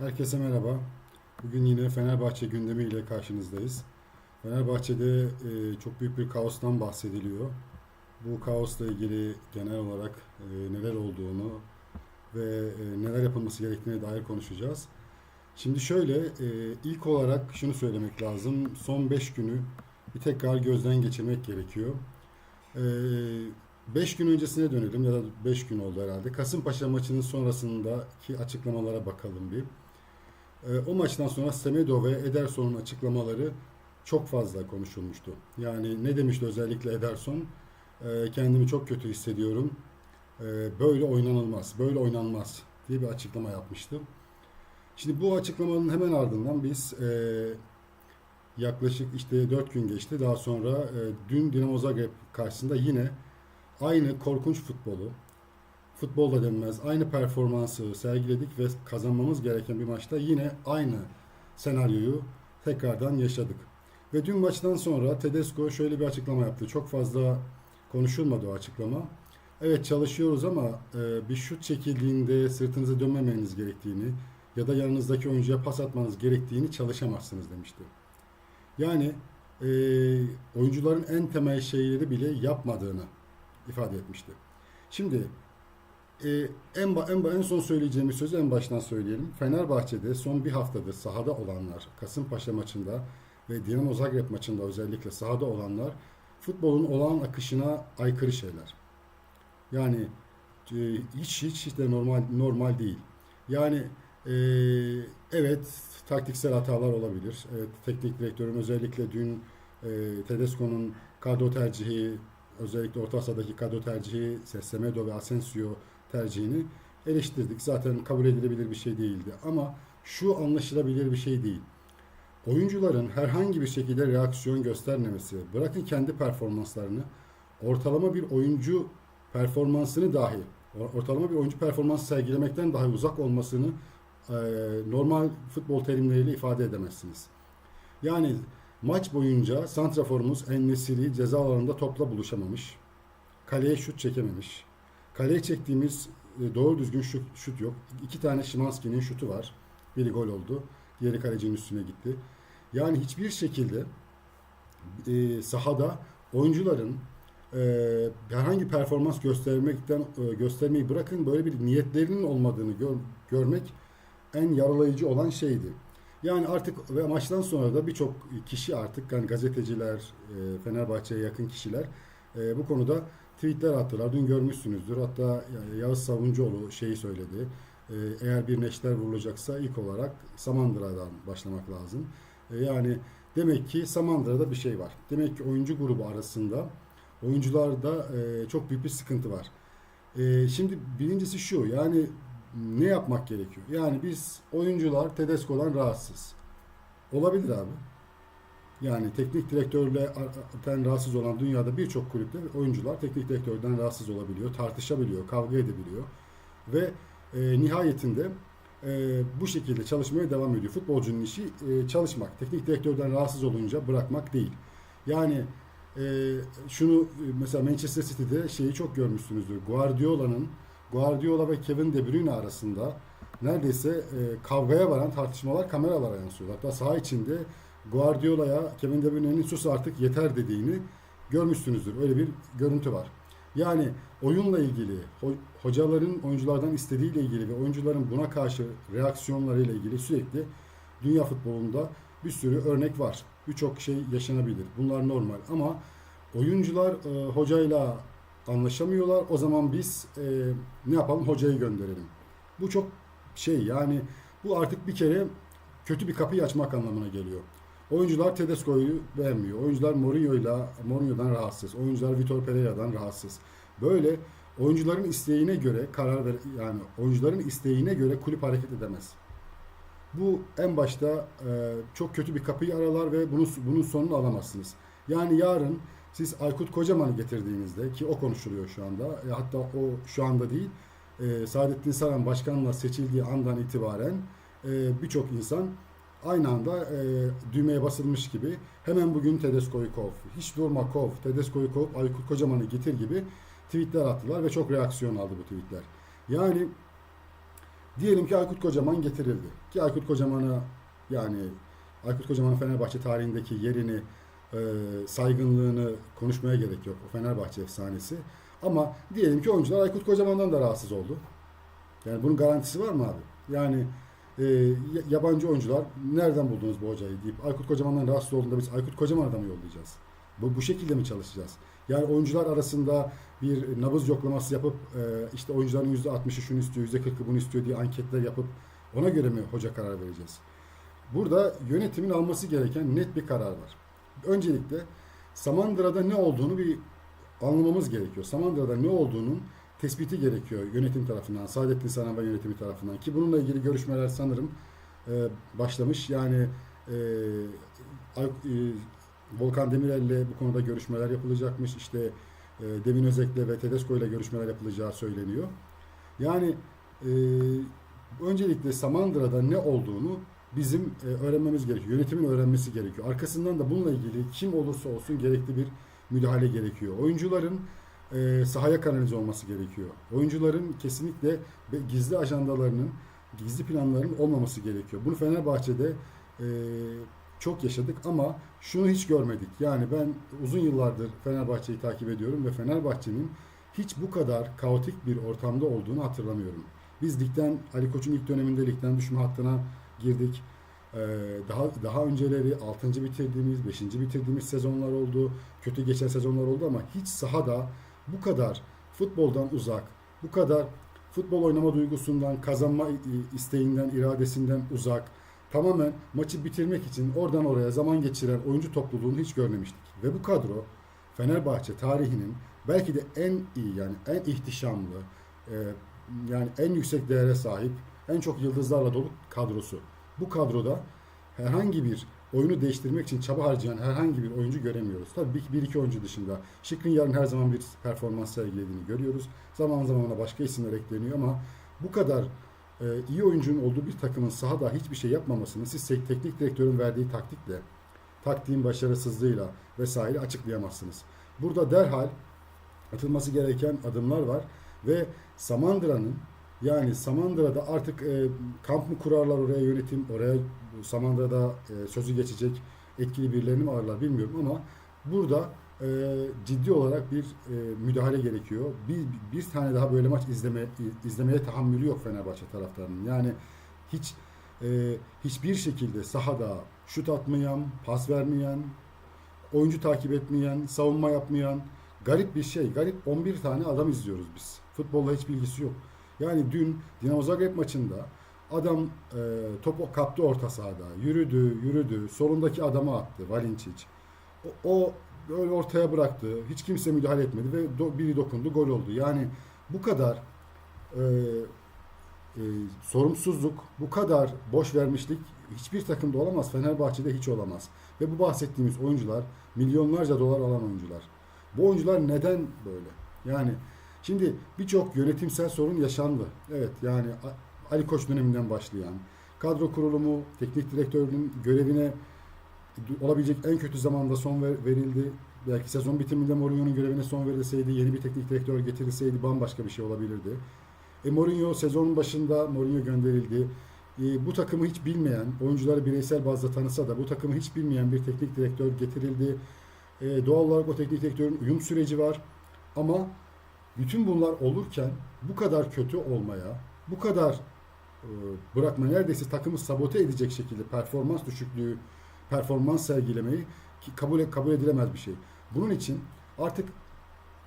Herkese merhaba. Bugün yine Fenerbahçe gündemiyle karşınızdayız. Fenerbahçe'de e, çok büyük bir kaostan bahsediliyor. Bu kaosla ilgili genel olarak e, neler olduğunu ve e, neler yapılması gerektiğine dair konuşacağız. Şimdi şöyle, e, ilk olarak şunu söylemek lazım. Son 5 günü bir tekrar gözden geçirmek gerekiyor. 5 gün öncesine dönelim ya da 5 gün oldu herhalde. Kasımpaşa maçının sonrasındaki açıklamalara bakalım bir. E, o maçtan sonra Semedo ve Ederson'un açıklamaları çok fazla konuşulmuştu. Yani ne demişti özellikle Ederson? E, kendimi çok kötü hissediyorum. E, böyle oynanılmaz, böyle oynanmaz diye bir açıklama yapmıştı. Şimdi bu açıklamanın hemen ardından biz e, yaklaşık işte 4 gün geçti. Daha sonra e, dün Dinamo Zagreb karşısında yine aynı korkunç futbolu, futbol da denmez, aynı performansı sergiledik ve kazanmamız gereken bir maçta yine aynı senaryoyu tekrardan yaşadık. Ve dün maçtan sonra Tedesco şöyle bir açıklama yaptı. Çok fazla konuşulmadı o açıklama. Evet çalışıyoruz ama e, bir şut çekildiğinde sırtınızı dönmemeniz gerektiğini ya da yanınızdaki oyuncuya pas atmanız gerektiğini çalışamazsınız demişti. Yani e, oyuncuların en temel şeyleri bile yapmadığını ifade etmişti. Şimdi e, en, en, en son söyleyeceğimiz sözü en baştan söyleyelim. Fenerbahçe'de son bir haftadır sahada olanlar, Kasımpaşa maçında ve Dinamo Zagreb maçında özellikle sahada olanlar futbolun olağan akışına aykırı şeyler. Yani e, hiç hiç hiç de normal normal değil. Yani e, evet taktiksel hatalar olabilir. Evet, teknik direktörün özellikle dün e, Tedesco'nun kadro tercihi özellikle orta sahadaki kadro tercihi Semedo ve Asensio tercihini eleştirdik. Zaten kabul edilebilir bir şey değildi. Ama şu anlaşılabilir bir şey değil. Oyuncuların herhangi bir şekilde reaksiyon göstermemesi, bırakın kendi performanslarını, ortalama bir oyuncu performansını dahi, ortalama bir oyuncu performansı sergilemekten dahi uzak olmasını e, normal futbol terimleriyle ifade edemezsiniz. Yani maç boyunca santraforumuz En-Nesyri ceza alanında topla buluşamamış. Kaleye şut çekememiş. Kaleye çektiğimiz e, doğru düzgün şut, şut yok. İki tane Şimanski'nin şutu var. Biri gol oldu. Diğeri kalecinin üstüne gitti. Yani hiçbir şekilde e, sahada oyuncuların e, herhangi performans göstermekten e, göstermeyi bırakın böyle bir niyetlerinin olmadığını gör, görmek en yaralayıcı olan şeydi. Yani artık ve maçtan sonra da birçok kişi artık yani gazeteciler, e, Fenerbahçe'ye yakın kişiler e, bu konuda tweetler attılar. Dün görmüşsünüzdür. Hatta Yağız Savuncuoğlu şeyi söyledi. E, eğer bir neşter vurulacaksa ilk olarak Samandıra'dan başlamak lazım. E, yani demek ki Samandıra'da bir şey var. Demek ki oyuncu grubu arasında oyuncularda e, çok büyük bir sıkıntı var. E, şimdi birincisi şu yani ne yapmak gerekiyor? Yani biz oyuncular Tedesco'dan rahatsız. Olabilir abi. Yani teknik direktörle ten rahatsız olan dünyada birçok kulüpte oyuncular teknik direktörden rahatsız olabiliyor, tartışabiliyor, kavga edebiliyor ve e, nihayetinde e, bu şekilde çalışmaya devam ediyor. Futbolcunun işi e, çalışmak. Teknik direktörden rahatsız olunca bırakmak değil. Yani e, şunu mesela Manchester City'de şeyi çok görmüşsünüzdür. Guardiola'nın Guardiola ve Kevin De Bruyne arasında neredeyse e, kavgaya varan tartışmalar kameralara yansıyor. Hatta saha içinde Guardiola'ya Kevin De Bruyne'nin sus artık yeter dediğini görmüşsünüzdür. Öyle bir görüntü var. Yani oyunla ilgili, ho- hocaların oyunculardan istediğiyle ilgili ve oyuncuların buna karşı reaksiyonlarıyla ilgili sürekli dünya futbolunda bir sürü örnek var. Birçok şey yaşanabilir. Bunlar normal ama oyuncular e, hocayla anlaşamıyorlar. O zaman biz e, ne yapalım? Hocayı gönderelim. Bu çok şey yani bu artık bir kere kötü bir kapıyı açmak anlamına geliyor. Oyuncular Tedesco'yu beğenmiyor. Oyuncular Mourinho'yla Mourinho'dan rahatsız. Oyuncular Vitor Pereira'dan rahatsız. Böyle oyuncuların isteğine göre karar ver yani oyuncuların isteğine göre kulüp hareket edemez. Bu en başta e, çok kötü bir kapıyı aralar ve bunun bunun sonunu alamazsınız. Yani yarın siz Aykut Kocaman'ı getirdiğinizde ki o konuşuluyor şu anda. E, hatta o şu anda değil. E, Saadettin Saran başkanla seçildiği andan itibaren e, birçok insan aynı anda e, düğmeye basılmış gibi hemen bugün Tedesco'yu kov, hiç durma kov, Tedesco'yu kov, Aykut Kocaman'ı getir gibi tweetler attılar ve çok reaksiyon aldı bu tweetler. Yani Diyelim ki Aykut Kocaman getirildi. Ki Aykut Kocaman'a yani Aykut Kocaman'ın Fenerbahçe tarihindeki yerini, e, saygınlığını konuşmaya gerek yok. O Fenerbahçe efsanesi. Ama diyelim ki oyuncular Aykut Kocaman'dan da rahatsız oldu. Yani bunun garantisi var mı abi? Yani e, yabancı oyuncular nereden buldunuz bu hocayı deyip Aykut Kocaman'dan rahatsız olduğunda biz Aykut Kocaman'a da mı yollayacağız? Bu, bu şekilde mi çalışacağız? Yani oyuncular arasında bir nabız yoklaması yapıp e, işte oyuncuların %60'ı şunu istiyor, %40'ı bunu istiyor diye anketler yapıp ona göre mi hoca karar vereceğiz? Burada yönetimin alması gereken net bir karar var. Öncelikle Samandıra'da ne olduğunu bir anlamamız gerekiyor. Samandıra'da ne olduğunun tespiti gerekiyor yönetim tarafından, Saadettin Saran ve yönetimi tarafından ki bununla ilgili görüşmeler sanırım e, başlamış. Yani e, e, Volkan Demirel'le bu konuda görüşmeler yapılacakmış. İşte e, Devin Özek'le ve Tedesco ile görüşmeler yapılacağı söyleniyor. Yani e, öncelikle Samandıra'da ne olduğunu bizim e, öğrenmemiz gerekiyor. Yönetimin öğrenmesi gerekiyor. Arkasından da bununla ilgili kim olursa olsun gerekli bir müdahale gerekiyor. Oyuncuların e, sahaya kanalize olması gerekiyor. Oyuncuların kesinlikle gizli ajandalarının, gizli planlarının olmaması gerekiyor. Bunu Fenerbahçe'de e, çok yaşadık ama şunu hiç görmedik. Yani ben uzun yıllardır Fenerbahçe'yi takip ediyorum ve Fenerbahçe'nin hiç bu kadar kaotik bir ortamda olduğunu hatırlamıyorum. Biz ligden, Ali Koç'un ilk döneminde ligden düşme hattına girdik. Ee, daha daha önceleri 6. bitirdiğimiz, 5. bitirdiğimiz sezonlar oldu. Kötü geçen sezonlar oldu ama hiç sahada bu kadar futboldan uzak, bu kadar futbol oynama duygusundan, kazanma isteğinden, iradesinden uzak, tamamen maçı bitirmek için oradan oraya zaman geçiren oyuncu topluluğunu hiç görmemiştik. Ve bu kadro Fenerbahçe tarihinin belki de en iyi yani en ihtişamlı, e, yani en yüksek değere sahip, en çok yıldızlarla dolu kadrosu. Bu kadroda herhangi bir oyunu değiştirmek için çaba harcayan herhangi bir oyuncu göremiyoruz. Tabii bir, bir iki oyuncu dışında. Şıkın yarın her zaman bir performans sergilediğini görüyoruz. Zaman zaman başka isimler ekleniyor ama bu kadar e, iyi oyuncunun olduğu bir takımın sahada hiçbir şey yapmamasını siz tek- teknik direktörün verdiği taktikle, taktiğin başarısızlığıyla vesaire açıklayamazsınız. Burada derhal atılması gereken adımlar var ve Samandıra'nın yani Samandıra'da artık e, kamp mı kurarlar oraya yönetim, oraya Samandıra'da e, sözü geçecek etkili birilerini mi ararlar bilmiyorum ama burada e, ciddi olarak bir e, müdahale gerekiyor. Bir, bir tane daha böyle maç izleme, izlemeye tahammülü yok Fenerbahçe taraftarının. Yani hiç e, hiçbir şekilde sahada şut atmayan, pas vermeyen, oyuncu takip etmeyen, savunma yapmayan garip bir şey. Garip 11 tane adam izliyoruz biz. Futbolla hiç bilgisi yok. Yani dün Dinamo Zagreb maçında adam e, topu kaptı orta sahada. Yürüdü, yürüdü. Solundaki adama attı Valincic. O, o öyle ortaya bıraktı. Hiç kimse müdahale etmedi ve do, biri dokundu, gol oldu. Yani bu kadar e, e, sorumsuzluk, bu kadar boş vermişlik hiçbir takımda olamaz. Fenerbahçe'de hiç olamaz. Ve bu bahsettiğimiz oyuncular milyonlarca dolar alan oyuncular. Bu oyuncular neden böyle? Yani şimdi birçok yönetimsel sorun yaşandı. Evet yani Ali Koç döneminden başlayan kadro kurulumu, teknik direktörün görevine olabilecek en kötü zamanda son ver- verildi. Belki sezon bitiminde Mourinho'nun görevine son verilseydi, yeni bir teknik direktör getirilseydi bambaşka bir şey olabilirdi. E Mourinho sezonun başında Mourinho gönderildi. E, bu takımı hiç bilmeyen, oyuncuları bireysel bazda tanısa da bu takımı hiç bilmeyen bir teknik direktör getirildi. E, doğal olarak o teknik direktörün uyum süreci var. Ama bütün bunlar olurken bu kadar kötü olmaya, bu kadar e, bırakma neredeyse takımı sabote edecek şekilde performans düşüklüğü, performans sergilemeyi kabul kabul edilemez bir şey. Bunun için artık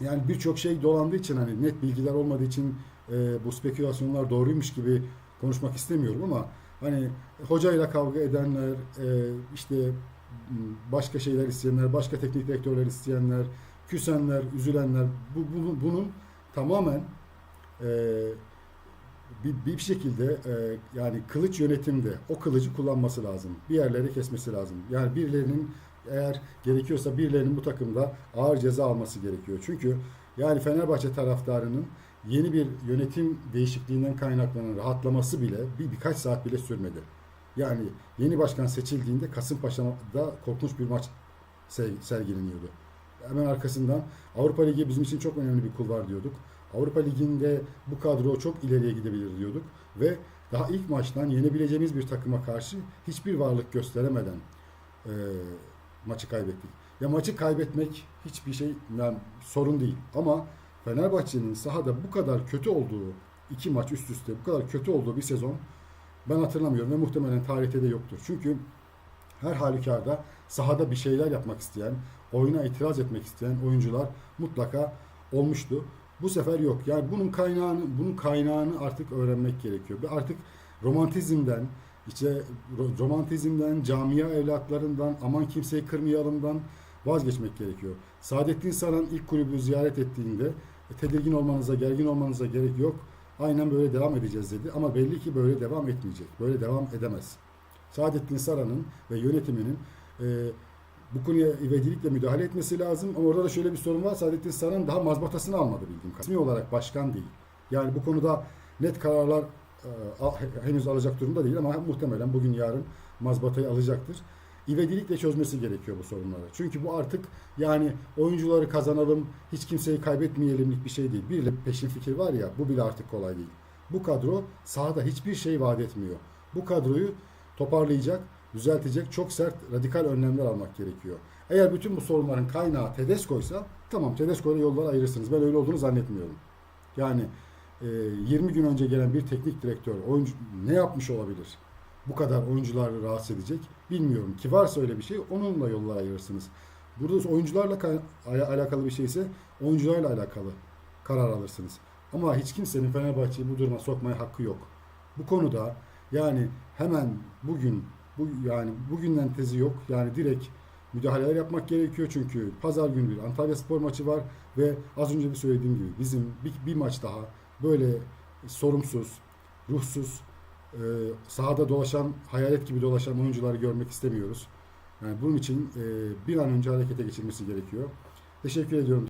yani birçok şey dolandığı için hani net bilgiler olmadığı için e, bu spekülasyonlar doğruymuş gibi konuşmak istemiyorum ama hani hocayla kavga edenler, e, işte başka şeyler isteyenler, başka teknik direktörler isteyenler, küsenler, üzülenler bu, bu- bunun tamamen e, bir, bir şekilde e, yani kılıç yönetimde o kılıcı kullanması lazım. Bir yerleri kesmesi lazım. Yani birilerinin eğer gerekiyorsa birilerinin bu takımda ağır ceza alması gerekiyor. Çünkü yani Fenerbahçe taraftarının yeni bir yönetim değişikliğinden kaynaklanan rahatlaması bile bir birkaç saat bile sürmedi. Yani yeni başkan seçildiğinde Kasımpaşa'da korkunç bir maç se- sergileniyordu. Hemen arkasından Avrupa Ligi bizim için çok önemli bir kulvar diyorduk. Avrupa Ligi'nde bu kadro çok ileriye gidebilir diyorduk ve daha ilk maçtan yenebileceğimiz bir takıma karşı hiçbir varlık gösteremeden e, maçı kaybettik. Ya maçı kaybetmek hiçbir şey yani sorun değil ama Fenerbahçe'nin sahada bu kadar kötü olduğu iki maç üst üste bu kadar kötü olduğu bir sezon ben hatırlamıyorum ve muhtemelen tarihte de yoktur. Çünkü her halükarda sahada bir şeyler yapmak isteyen, oyuna itiraz etmek isteyen oyuncular mutlaka olmuştu. Bu sefer yok. Yani bunun kaynağını bunun kaynağını artık öğrenmek gerekiyor. Ve Artık romantizmden, işte ro- romantizmden, camia evlatlarından, aman kimseyi kırmayalımdan vazgeçmek gerekiyor. Saadettin Saran ilk kulübü ziyaret ettiğinde e, tedirgin olmanıza, gergin olmanıza gerek yok. Aynen böyle devam edeceğiz dedi. Ama belli ki böyle devam etmeyecek. Böyle devam edemez. Saadettin Saran'ın ve yönetiminin e, bu konuya ivedilikle müdahale etmesi lazım. Ama orada da şöyle bir sorun var. Saadettin Saran daha mazbatasını almadı bildiğim kadarıyla. Olarak başkan değil. Yani bu konuda net kararlar e, henüz alacak durumda değil ama muhtemelen bugün yarın mazbatayı alacaktır. İvedilikle çözmesi gerekiyor bu sorunları. Çünkü bu artık yani oyuncuları kazanalım, hiç kimseyi kaybetmeyelimlik bir şey değil. Bir peşin fikir var ya bu bile artık kolay değil. Bu kadro sahada hiçbir şey vaat etmiyor. Bu kadroyu toparlayacak, düzeltecek çok sert, radikal önlemler almak gerekiyor. Eğer bütün bu sorunların kaynağı Tedesco'ysa tamam Tedesco ile yolları ayırırsınız. Ben öyle olduğunu zannetmiyorum. Yani e, 20 gün önce gelen bir teknik direktör oyuncu ne yapmış olabilir? Bu kadar oyuncuları rahatsız edecek bilmiyorum ki varsa öyle bir şey onunla yollar ayırırsınız. Burada oyuncularla ka- ala- alakalı bir şeyse oyuncularla alakalı karar alırsınız. Ama hiç kimsenin Fenerbahçe'yi bu duruma sokmaya hakkı yok. Bu konuda yani hemen bugün bu yani bugünden tezi yok. Yani direkt müdahaleler yapmak gerekiyor çünkü pazar günü bir Antalya Spor maçı var ve az önce bir söylediğim gibi bizim bir, bir maç daha böyle sorumsuz, ruhsuz, e, sahada dolaşan, hayalet gibi dolaşan oyuncuları görmek istemiyoruz. Yani bunun için e, bir an önce harekete geçilmesi gerekiyor. Teşekkür ediyorum.